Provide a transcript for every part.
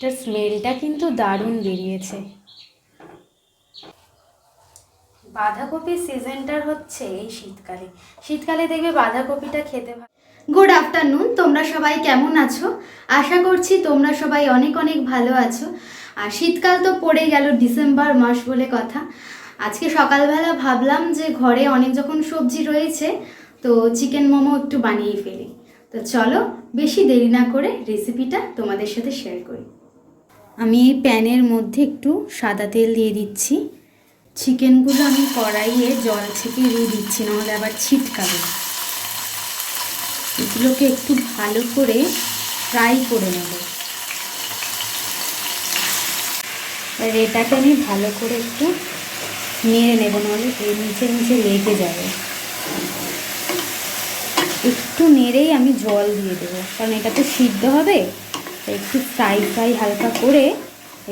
এটার স্মেলটা কিন্তু দারুণ বেরিয়েছে। বাঁধাকপির সিজনটার হচ্ছে এই শীতকালে। শীতকালে দেখবে বাঁধাকপিটা খেতে গুড আফটারনুন তোমরা সবাই কেমন আছো? আশা করছি তোমরা সবাই অনেক অনেক ভালো আছো। আর শীতকাল তো পড়ে গেল ডিসেম্বর মাস বলে কথা। আজকে সকালবেলা ভাবলাম যে ঘরে অনেক যখন সবজি রয়েছে, তো চিকেন মোমো একটু বানিয়ে ফেলি। তো চলো, বেশি দেরি না করে রেসিপিটা তোমাদের সাথে শেয়ার করি। আমি এই প্যানের মধ্যে একটু সাদা তেল দিয়ে দিচ্ছি। চিকেনগুলো আমি কড়াইয়ে জল থেকে দিয়ে দিচ্ছি, নাহলে আবার ছিটকাবে। এগুলোকে একটু ভালো করে ফ্রাই করে নেব। এবার এটাকে আমি ভালো করে একটু নেড়ে নেব, নাহলে এর নিচে নিচে লেগে যাবে। একটু নেড়েই আমি জল দিয়ে দেবো, কারণ এটা তো সিদ্ধ হবে। একটু ফ্রাই ফ্রাই হালকা করে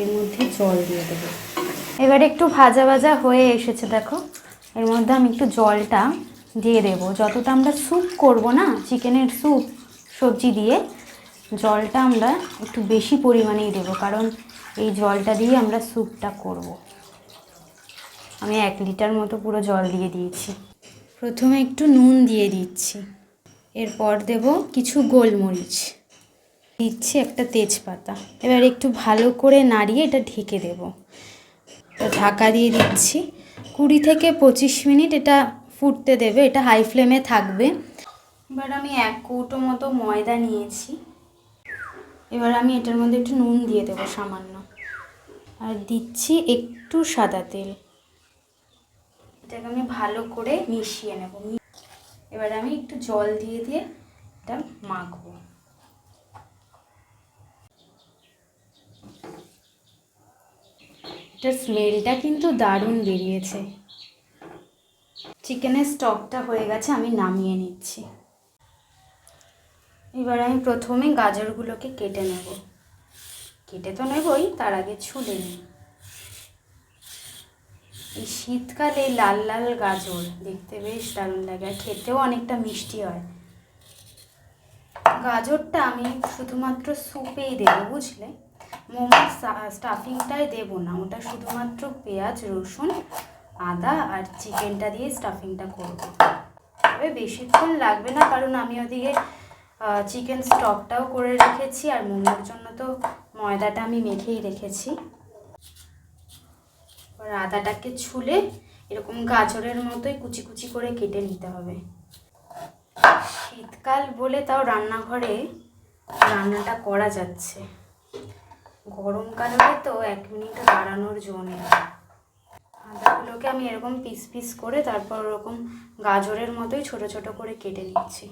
এর মধ্যে জল দিয়ে দেবো। এবার একটু ভাজা ভাজা হয়ে এসেছে, দেখো। এর মধ্যে আমি একটু জলটা দিয়ে দেব। যতটা আমরা স্যুপ করব না, চিকেনের স্যুপ সবজি দিয়ে, জলটা আমরা একটু বেশি পরিমাণেই দেবো, কারণ এই জলটা দিয়ে আমরা স্যুপটা করব। আমি এক লিটার মতো পুরো জল দিয়ে দিয়েছি। প্রথমে একটু নুন দিয়ে দিচ্ছি। এরপর দেব কিছু গোলমরিচ। দিচ্ছি একটা তেজপাতা। এবার একটু ভালো করে নাড়িয়ে এটা ঢেকে দেব। ঢাকা দিয়ে দিচ্ছি। কুড়ি থেকে পঁচিশ মিনিট এটা ফুটতে দেবে। এটা হাই ফ্লেমে থাকবে। এবার আমি এক কৌটো মতো ময়দা নিয়েছি। এবার আমি এটার মধ্যে একটু নুন দিয়ে দেবো সামান্য। আর দিচ্ছি একটু সাদা তেল। এটাকে আমি ভালো করে মিশিয়ে নেব। এবার আমি একটু জল দিয়ে দিয়ে এটা মাখবো। এটার স্মেলটা কিন্তু দারুণ বেরিয়েছে। চিকেনের স্টকটা হয়ে গেছে, আমি নামিয়ে নিচ্ছি। এবার আমি প্রথমে গাজরগুলোকে কেটে নেব। কেটে তো নেবই, তার আগে ছুলে নিই। এই শীতকালে লাল লাল গাজর দেখতে বেশ দারুণ লাগে, আর খেতেও অনেকটা মিষ্টি হয়। গাজরটা আমি শুধুমাত্র স্যুপেই দেবো, বুঝলে? মোমোর স্টাফিংটাই দেবো না। ওটা শুধুমাত্র পেঁয়াজ, রসুন, আদা আর চিকেনটা দিয়ে স্টাফিংটা করব। তবে বেশিক্ষণ লাগবে না, কারণ আমি ওদিকে চিকেন স্টকটাও করে রেখেছি আর মোমোর জন্য তো ময়দাটা আমি মেখেই রেখেছি। এবার আদাটাকে ছুলে এরকম গাজরের মতোই কুচি কুচি করে কেটে নিতে হবে। শীতকাল বলে তাও রান্নাঘরে রান্নাটা করা যাচ্ছে। গরমকাল তো এক মিনিট দাঁড়ানোর জো নেই। আদাগুলোকে আমি এরকম পিস পিস করে তারপর ওরকম গাজরের মতোই ছোট ছোট করে কেটে নিচ্ছি।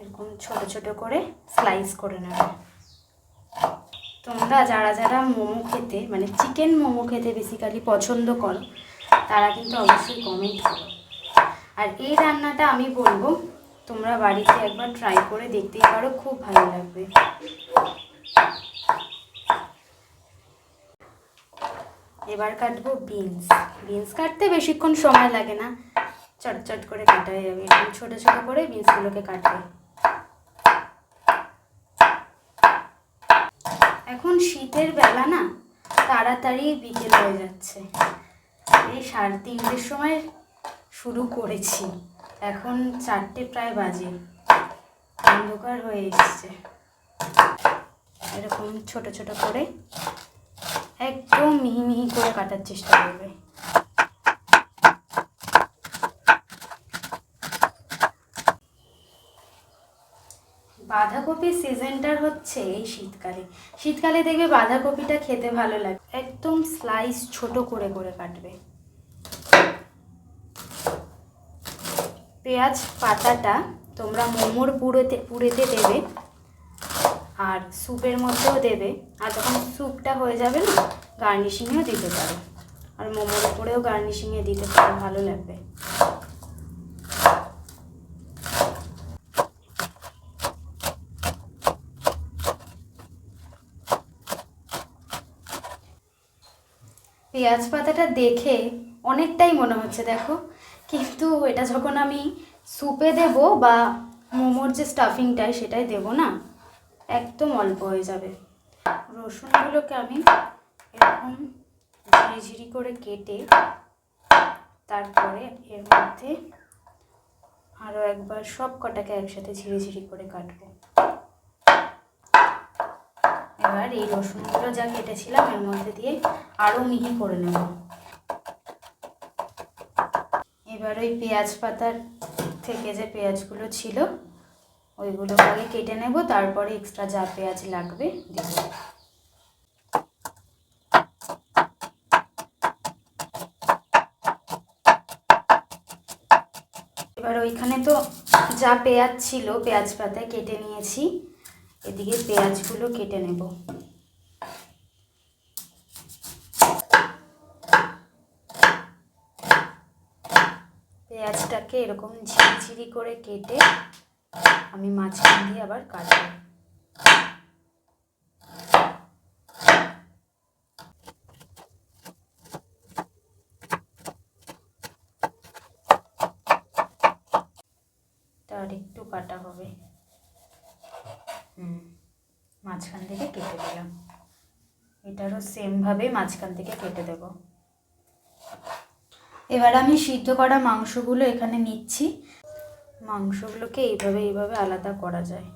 এরকম ছোট ছোট করে স্লাইস করে নেবে। তোমরা যারা যারা মোমো খেতে মানে চিকেন মোমো খেতে বেসিক্যালি পছন্দ করো, তারা কিন্তু অবশ্যই কমেন্ট করো। আর এই রান্নাটা আমি বলব তোমরা বাড়িতে একবার ট্রাই করে দেখতেই পারো, খুব ভালো লাগবে। এবার কাটবো বিনস বিনস কাটতে বেশিক্ষণ সময় লাগে না। চটচট করে কাটা হয়ে যাবে। এরকম ছোটো ছোটো করে বিনসগুলোকে কাটবে। এখন শীতের বেলা না, তাড়াতাড়ি বিকেল হয়ে যাচ্ছে। এই সাড়ে তিনটের সময় শুরু করেছি। এখন চারটে প্রায় বাজে। অন্ধকার হয়ে এসছে। এরকম ছোট ছোট করে একদম মিহি মিহি করে কাটার চেষ্টা করবে। বাঁধাকপির সিজনটার হচ্ছে এই শীতকালে। শীতকালে দেখবে বাঁধাকপিটা খেতে ভালো লাগে। একদম স্লাইস ছোট করে করে কাটবে। পেঁয়াজ পাতাটা তোমরা মোমোর পুরোতে, পুরেতে দেবে আর স্যুপের মধ্যেও দেবে। আর যখন স্যুপটা হয়ে যাবে না, গার্নিশিংয়েও দিতে পারো। আর মোমোর উপরেও গার্নিশিংয়ে দিতে পারো, ভালো লাগবে। পেঁয়াজ পাতাটা দেখে অনেকটাই মনে হচ্ছে, দেখো। কিন্তু এটা যখন আমি স্যুপে দেব বা মোমোর যে স্টাফিংটাই সেটাই দেবো না? একদম অল্প হয়ে যাবে। রসুনগুলোকে আমি এরকম ঝিরিঝিরি করে কেটে তারপরে এর মধ্যে আরও একবার সব কটাকে একসাথে ঝিরিঝিরি করে কাটবো। এবার এই রসুনগুলো যা কেটেছিলাম, এর মধ্যে দিয়ে আরও মিহি করে নেব। এবার ওই পেঁয়াজ পাতার থেকে যে পেঁয়াজগুলো ছিল, ওইগুলো আগে কেটে নেব, তারপরে এক্সট্রা যা পেঁয়াজ লাগবে দেব। এবার ওইখানে তো যা পেঁয়াজ ছিল, পেঁয়াজ পাতায় কেটে নিয়েছি, এদিকে পেঁয়াজগুলো কেটে নেব। পেঁয়াজটাকে এরকম ঝিরিঝিরি করে কেটে আমি মাঝখান দিয়ে আবার কাটবো। তার একটু কাটা হবে। হুম, মাঝখান থেকে কেটে দিলাম। এটারও সেমভাবে মাঝখান থেকে কেটে দেব। এবার আমি সিদ্ধ করা মাংসগুলো এখানে নিচ্ছি। মাংসগুলোকে এইভাবে এইভাবে আলাদা করা যায়।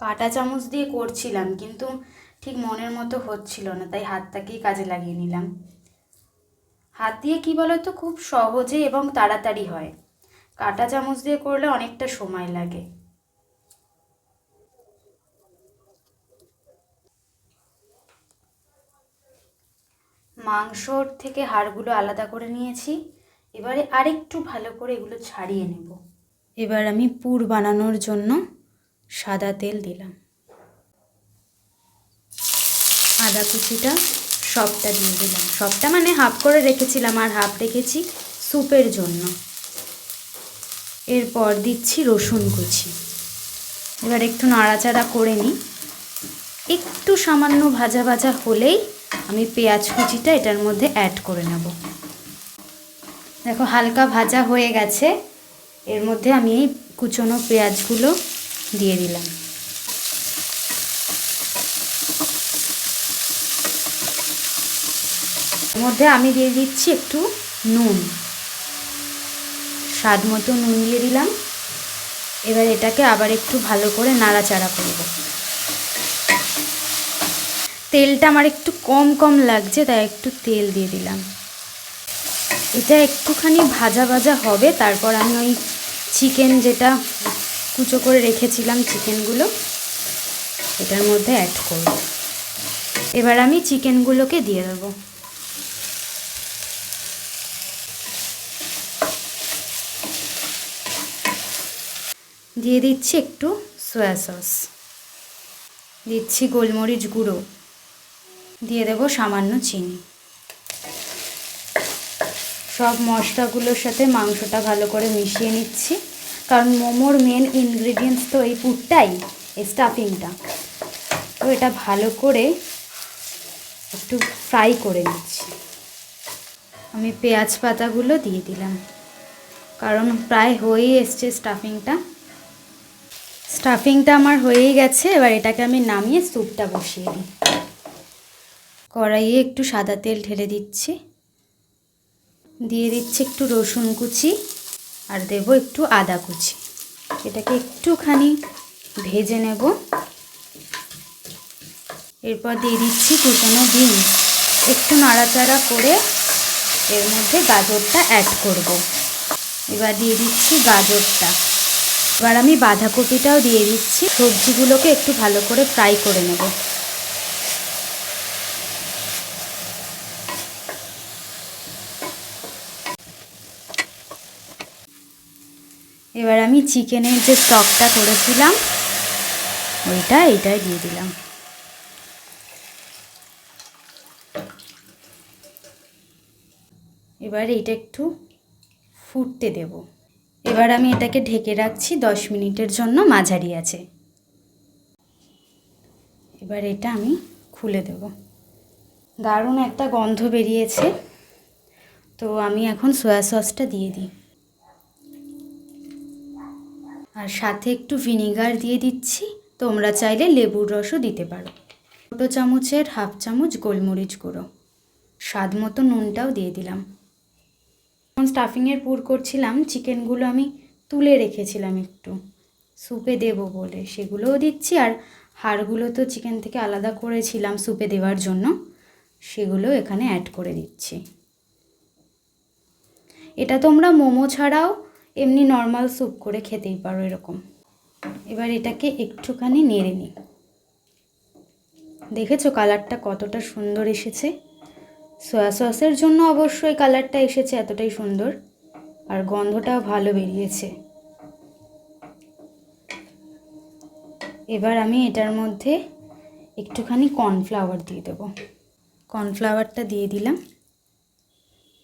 কাঁটা চামচ দিয়ে করছিলাম, কিন্তু ঠিক মনের মতো হচ্ছিল না, তাই হাতটাকেই কাজে লাগিয়ে নিলাম। হাত দিয়ে কি বলতো? খুব সহজে এবং তাড়াতাড়ি হয়। কাঁটা চামচ দিয়ে করলে অনেকটা সময় লাগে। মাংসর থেকে হাড়গুলো আলাদা করে নিয়েছি। এবারে আরেকটু ভালো করে এগুলো ছাড়িয়ে নেব। এবার আমি পুর বানানোর জন্য সাদা তেল দিলাম। আদা কুচিটা সবটা দিয়ে দিলাম। সবটা মানে হাফ করে রেখেছিলাম আর হাফ রেখেছি স্যুপের জন্য। এরপর দিচ্ছি রসুন কুচি। এবার একটু নাড়াচাড়া করে নিই। একটু সামান্য ভাজা ভাজা হলেই আমি পেঁয়াজ কুচিটা এটার মধ্যে অ্যাড করে নেব। দেখো হালকা ভাজা হয়ে গেছে। এর মধ্যে আমি এই কুচনো পেঁয়াজগুলো দিয়ে দিলাম। এর মধ্যে আমি দিয়ে দিচ্ছি একটু নুন। স্বাদ মতো নুন দিয়ে দিলাম। এবার এটাকে আবার একটু ভালো করে নাড়াচাড়া করব। তেলটা আমার একটু কম কম লাগছে, তাই একটু তেল দিয়ে দিলাম। এটা একটুখানি ভাজা ভাজা হবে, তারপর আমি ওই চিকেন যেটা কুচো করে রেখেছিলাম চিকেনগুলো, এটার মধ্যে অ্যাড করব। এবার আমি চিকেনগুলোকে দিয়ে দেবো। দিয়ে দিচ্ছি একটু সয়া সস দিচ্ছি গোলমরিচ গুঁড়ো। দিয়ে দেবো সামান্য চিনি। সব মশলাগুলোর সাথে মাংসটা ভালো করে মিশিয়ে নিচ্ছি। কারণ মোমোর মেন ইনগ্রিডিয়েন্টস তো এই পুরটাই, এই স্টাফিংটা তো এটা ভালো করে একটু ফ্রাই করে নিচ্ছি। আমি পেঁয়াজ পাতাগুলো দিয়ে দিলাম। কারণ প্রায় হয়েই এসছে স্টাফিংটা স্টাফিংটা আমার হয়েই গেছে, এবার এটাকে আমি নামিয়ে স্যুপটা বসিয়ে দিই। কড়াইয়ে একটু সাদা তেল ঢেলে দিচ্ছি। দিয়ে দিচ্ছি একটু রসুন কুচি আর দেব একটু আদা কুচি। এটাকে একটুখানি ভেজে নেব। এরপর দিয়ে দিচ্ছি কুচানো ডিম। একটু নাড়াচাড়া করে এর মধ্যে গাজরটা অ্যাড করব। এবার দিয়ে দিচ্ছি গাজরটা। এবার আমি বাঁধাকপিটাও দিয়ে দিচ্ছি। সবজিগুলোকে একটু ভালো করে ফ্রাই করে নেব। এবার আমি চিকেনের যে স্টকটা করেছিলাম, ওইটা এইটাই দিয়ে দিলাম। এবার এটা একটু ফুটতে দেব। এবার আমি এটাকে ঢেকে রাখছি, দশ মিনিটের জন্য মাঝারি আছে। এবার এটা আমি খুলে দেব। দারুণ একটা গন্ধ বেরিয়েছে। তো আমি এখন সয়া সসটা দিয়ে দিই। আর সাথে একটু ভিনিগার দিয়ে দিচ্ছি। তোমরা চাইলে লেবুর রসও দিতে পারো। ছোটো চামচের হাফ চামচ গোলমরিচ গুঁড়ো। স্বাদ মতো নুনটাও দিয়ে দিলাম। যখন স্টাফিংয়ের পুর করছিলাম। চিকেনগুলো আমি তুলে রেখেছিলাম একটু। স্যুপে দেবো বলে। সেগুলোও দিচ্ছি। আর হাড়গুলো তো চিকেন থেকে আলাদা করেছিলাম স্যুপে দেওয়ার জন্য। সেগুলো এখানে অ্যাড করে দিচ্ছি। এটা তোমরা মোমো ছাড়াও এমনি নর্মাল স্যুপ করে খেতেই পারো এরকম। এবার এটাকে একটুখানি নেড়ে নিই। দেখেছ কালারটা কতটা সুন্দর এসেছে? সয়া সসের জন্য অবশ্যই কালারটা এসেছে এতটাই সুন্দর। আর গন্ধটাও ভালো বেরিয়েছে। এবার আমি এটার মধ্যে একটুখানি কর্নফ্লাওয়ার দিয়ে দেবো। কর্নফ্লাওয়ারটা দিয়ে দিলাম।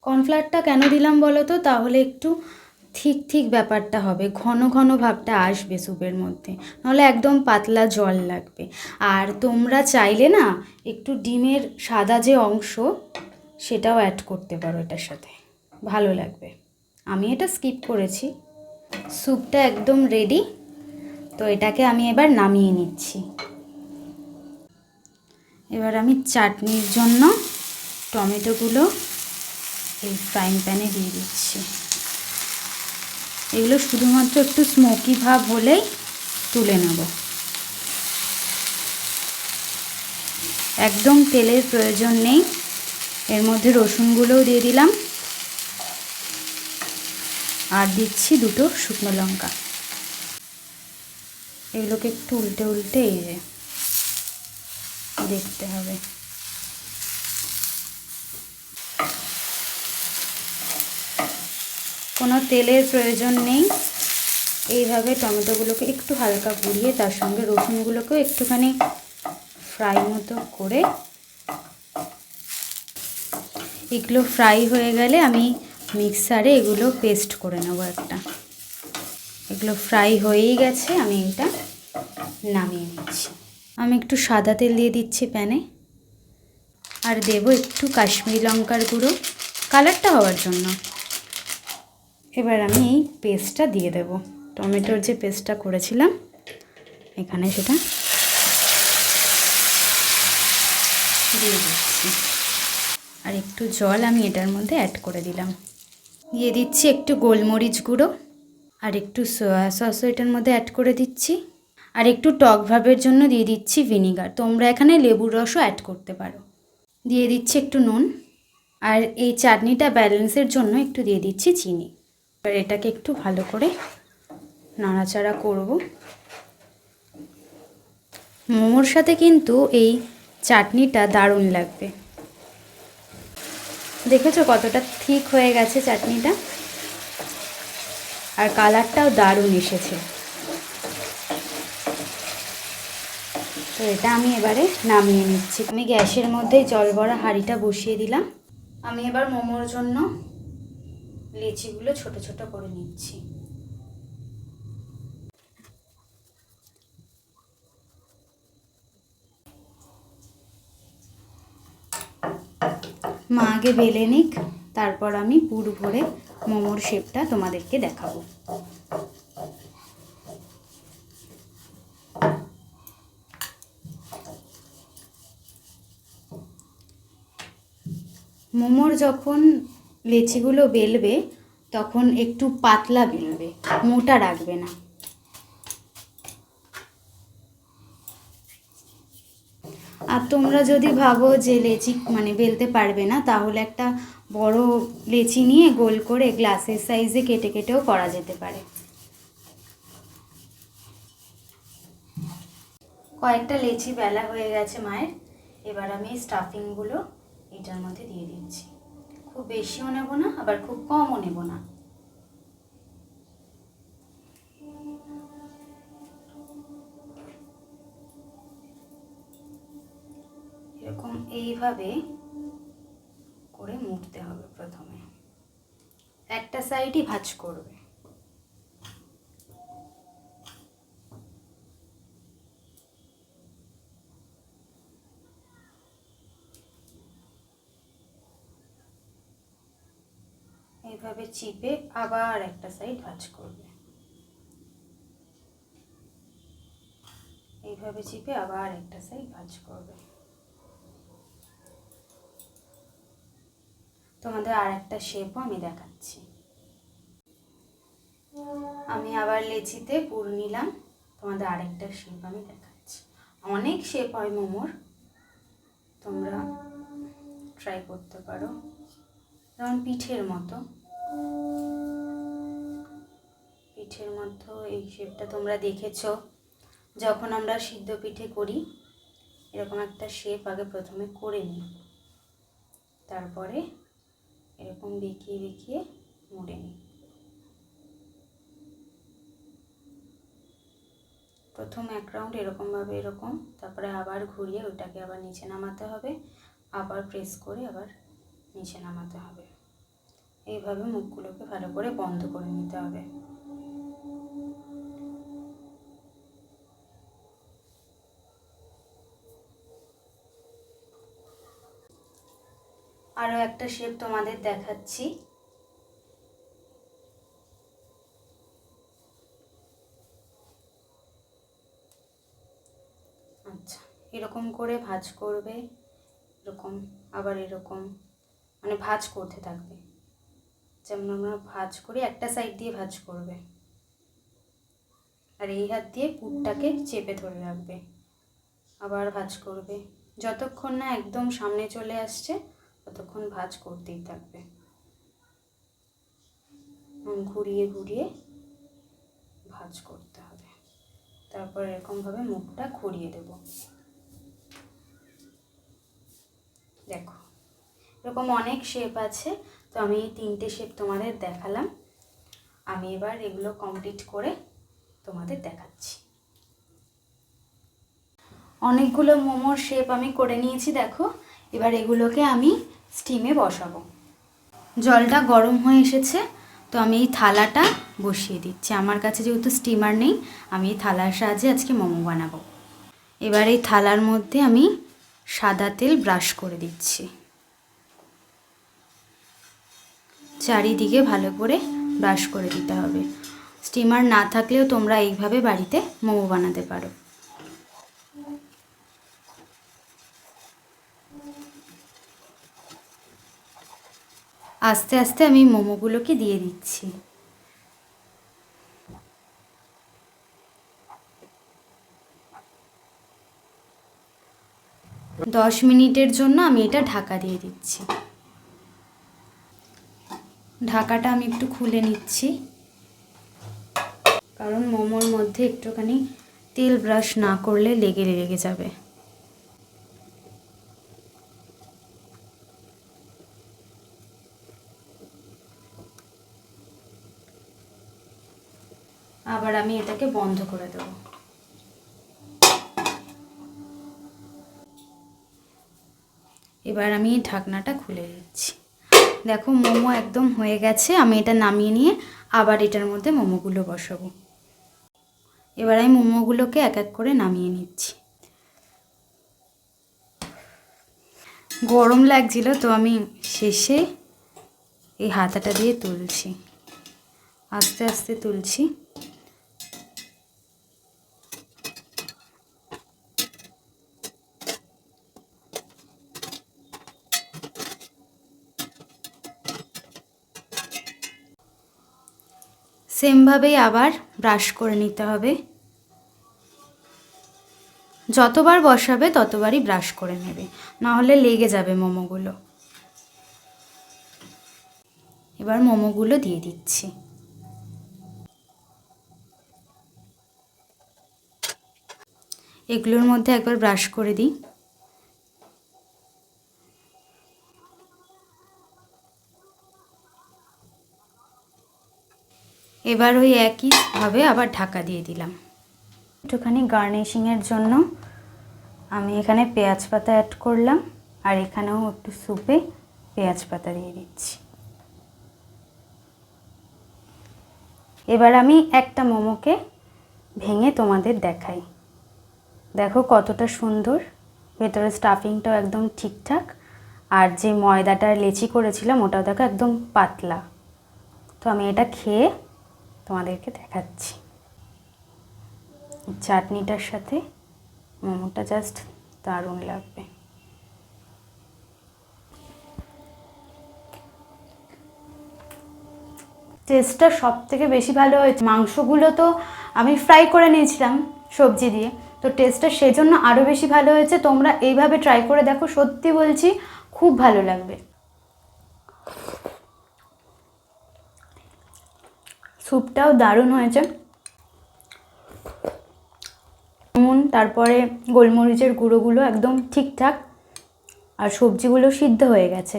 কর্নফ্লাওয়ারটা কেন দিলাম বলো তো? তাহলে একটু ঠিক ঠিক ব্যাপারটা হবে। ঘন ঘন ভাবটা আসবে স্যুপের মধ্যে। নাহলে একদম পাতলা জল লাগবে। আর তোমরা চাইলে না, একটু ডিমের সাদা যে অংশ, সেটাও অ্যাড করতে পারো এটার সাথে। ভালো লাগবে। আমি এটা স্কিপ করেছি। স্যুপটা একদম রেডি তো এটাকে আমি এবার নামিয়ে নিচ্ছি। এবার আমি চাটনির জন্য টমেটোগুলো এই ফ্রাইং প্যানে দিয়ে দিচ্ছি। এগুলো শুধুমাত্র একটু স্মোকি ভাব হলেই তুলে নেব। একদম তেলের প্রয়োজন নেই। এর মধ্যে রসুনগুলোও দিয়ে দিলাম। আর দিচ্ছি দুটো শুকনো লঙ্কা। এগুলোকে একটু উল্টে উল্টে এই যে দেখতে হবে। কোনো তেলের প্রয়োজন নেই। এইভাবে টমেটোগুলোকে একটু হালকা পুড়িয়ে তার সঙ্গে রসুনগুলোকেও একটুখানি ফ্রাই মতো করে। এগুলো ফ্রাই হয়ে গেলে আমি মিক্সারে এগুলো পেস্ট করে নেব একটা। এগুলো ফ্রাই হয়েই গেছে, আমি এটা নামিয়ে নিচ্ছি। আমি একটু সাদা তেল দিয়ে দিচ্ছি প্যানে। আর দেবো একটু কাশ্মীরি লঙ্কার গুঁড়ো। কালারটা হওয়ার জন্য। এবার আমি এই পেস্টটা দিয়ে দেব। টমেটোর যে পেস্টটা করেছিলাম, এখানে সেটা দিয়ে দিচ্ছি। আর একটু জল আমি এটার মধ্যে অ্যাড করে দিলাম। দিয়ে দিচ্ছি একটু গোলমরিচ গুঁড়ো আর একটু সয়া সসও এটার মধ্যে অ্যাড করে দিচ্ছি। আর একটু টক ভাবের জন্য দিয়ে দিচ্ছি ভিনিগার তোমরা এখানে লেবুর রসও অ্যাড করতে পারো। দিয়ে দিচ্ছি একটু নুন। আর এই চাটনিটা ব্যালেন্সের জন্য একটু দিয়ে দিচ্ছি চিনি। এবার এটাকে একটু ভালো করে নাড়াচাড়া করব। মোমোর সাথে কিন্তু এই চাটনিটা দারুণ লাগবে। দেখেছ কতটা ঠিক হয়ে গেছে চাটনিটা? আর কালারটাও দারুণ এসেছে। তো এটা আমি এবারে নামিয়ে নিচ্ছি। আমি গ্যাসের মধ্যে জল ভরা হাঁড়িটা বসিয়ে দিলাম। আমি এবার মোমোর জন্য লিচিগুলো ছোট ছোট করে নিচ্ছি। মা আগে বেলে নিক, তারপর আমি পুর ভরে মোমোর শেপটা তোমাদেরকে দেখাবো। মোমোর যখন লেচিগুলো বেলবে, তখন একটু পাতলা বেলবে, মোটা রাখবে না। আর তোমরা যদি ভাবো যে লেচি মানে বেলতে পারবে না, তাহলে একটা বড় লেচি নিয়ে গোল করে গ্লাসের সাইজে কেটে কেটেও করা যেতে পারে। কয়েকটা লেচি বেলা হয়ে গেছে মায়ের, এবার আমি স্টাফিংগুলো এটার মধ্যে দিয়ে দিচ্ছি। খুব বেশিও নেব না, আবার খুব কমও নেব না। এরকম এইভাবে করে মুড়তে হবে প্রথমে। একটা সাইডই ভাঁজ করবে এইভাবে চিপে আবার একটা সাইড ভাঁজ করবে। এইভাবে চিপে আবার একটা সাইড ভাজ করবে। তোমাদের আর একটা শেপও আমি দেখাচ্ছি। আমি আবার লেচিতে পুর নিলাম। তোমাদের আরেকটা শেপ আমি দেখাচ্ছি। অনেক শেপ হয় মোমোর। তোমরা ট্রাই করতে পারো। যেমন পিঠের মতো। পিঠের মতো এই শেপটা তোমরা দেখেছ। যখন আমরা সিদ্ধ পিঠে করি, এরকম একটা শেপ আগে প্রথমে করে নিই। তারপরে এরকম বেঁকিয়ে বেঁকিয়ে মুড়ে নিই। প্রথম এক রাউন্ড এরকমভাবে এরকম, তারপরে আবার ঘুরিয়ে ওটাকে আবার নিচে নামাতে হবে। আবার প্রেস করে আবার নিচে নামাতে হবে। এইভাবে মুখগুলোকে ভালো করে বন্ধ করে নিতে হবে। আরও একটা শেপ তোমাদের দেখাচ্ছি। আচ্ছা এরকম করে ভাজ করবে, এরকম, আবার এরকম মানে ভাজ করতে থাকবে। যেমন আমরা ভাজ করি একটা সাইড দিয়ে ভাজ করবে। আর এই হাত দিয়ে পুরটাকে চেপে ধরে রাখবে। আবার ভাজ করবে। যতক্ষণ না একদম সামনে চলে আসছে ততক্ষণ ভাজ করতেই থাকবে। ঘুরিয়ে ঘুরিয়ে ভাজ করতে হবে। তারপর এরকমভাবে মুখটা ঘুরিয়ে দেব। দেখো এরকম অনেক শেপ আছে। তো আমি এই তিনটে শেপ তোমাদের দেখালাম। আমি এবার এগুলো কমপ্লিট করে তোমাদের দেখাচ্ছি। অনেকগুলো মোমোর শেপ আমি করে নিয়েছি, দেখো। এবার এগুলোকে আমি স্টিমে বসাবো। জলটা গরম হয়ে এসেছে, তো আমি এই থালাটা বসিয়ে দিচ্ছি। আমার কাছে যেহেতু স্টিমার নেই, আমি এই থালার সাহায্যে আজকে মোমো বানাবো। এবার এই থালার মধ্যে আমি সাদা তেল ব্রাশ করে দিচ্ছি। চারিদিকে ভালো করে ব্রাশ করে দিতে হবে। স্টিমার না থাকলেও তোমরা এইভাবে বাড়িতে মোমো বানাতে পারো। আস্তে আস্তে আমি মোমোগুলোকে দিয়ে দিচ্ছি। দশ মিনিটের জন্য আমি এটা ঢাকা দিয়ে দিচ্ছি। ঢাকাটা আমি একটু খুলে নিচ্ছি। কারণ মোমোর মধ্যে একটুখানি তেল ব্রাশ না করলে লেগে লেগে যাবে। আবার আমি এটাকে বন্ধ করে দেবো। এবার আমি ঢাকনাটা খুলে দিচ্ছি দেখো মোমো একদম হয়ে গেছে, আমি এটা নামিয়ে নিয়ে আবার এটার মধ্যে মোমোগুলো বসাবো। এবার আমি মোমোগুলোকে এক এক করে নামিয়ে নিচ্ছি। গরম লাগছিল তো আমি শেষে এই হাতাটা দিয়ে তুলছি। আস্তে আস্তে তুলছি। সেমভাবেই আবার ব্রাশ করে নিতে হবে। যতবার বসাবে ততবারই ব্রাশ করে নেবে। না হলে লেগে যাবে মোমোগুলো। এবার মোমোগুলো দিয়ে দিচ্ছি। এগুলোর মধ্যে একবার ব্রাশ করে দিই। এবার ওই একইভাবে আবার ঢাকা দিয়ে দিলাম। একটুখানি গার্নিশিংয়ের জন্য আমি এখানে পেঁয়াজ পাতা অ্যাড করলাম আর এখানেও একটু স্যুপে পেঁয়াজ পাতা দিয়ে দিচ্ছি। এবার আমি একটা মোমোকে ভেঙে তোমাদের দেখাই। দেখো কতটা সুন্দর, ভেতরে স্টাফিংটাও একদম ঠিকঠাক আর যে ময়দাটার লেচি করেছিলাম ওটাও দেখো একদম পাতলা। তো আমি এটা খেয়ে তোমাদেরকে দেখাচ্ছি। চাটনিটার সাথে মোমোটা জাস্ট দারুণ লাগবে। টেস্টটা সব থেকে বেশি ভালো হয়েছে। মাংসগুলো তো আমি ফ্রাই করে নিয়েছিলাম সবজি দিয়ে। তো টেস্টটা সেজন্য আরও বেশি ভালো হয়েছে। তোমরা এইভাবে ট্রাই করে দেখো। সত্যি বলছি, খুব ভালো লাগবে। স্যুপটাও দারুণ হয়েছে। নুন তারপরে গোলমরিচের গুঁড়োগুলো একদম ঠিকঠাক আর সবজিগুলো সিদ্ধ হয়ে গেছে।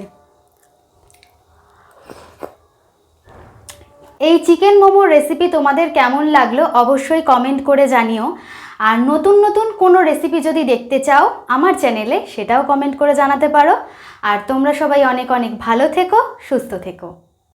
এই চিকেন মোমোর রেসিপি তোমাদের কেমন লাগল অবশ্যই কমেন্ট করে জানিও। আর নতুন নতুন কোনো রেসিপি যদি দেখতে চাও আমার চ্যানেলে সেটাও কমেন্ট করে জানাতে পারো। আর তোমরা সবাই অনেক অনেক ভালো থেকো, সুস্থ থেকো।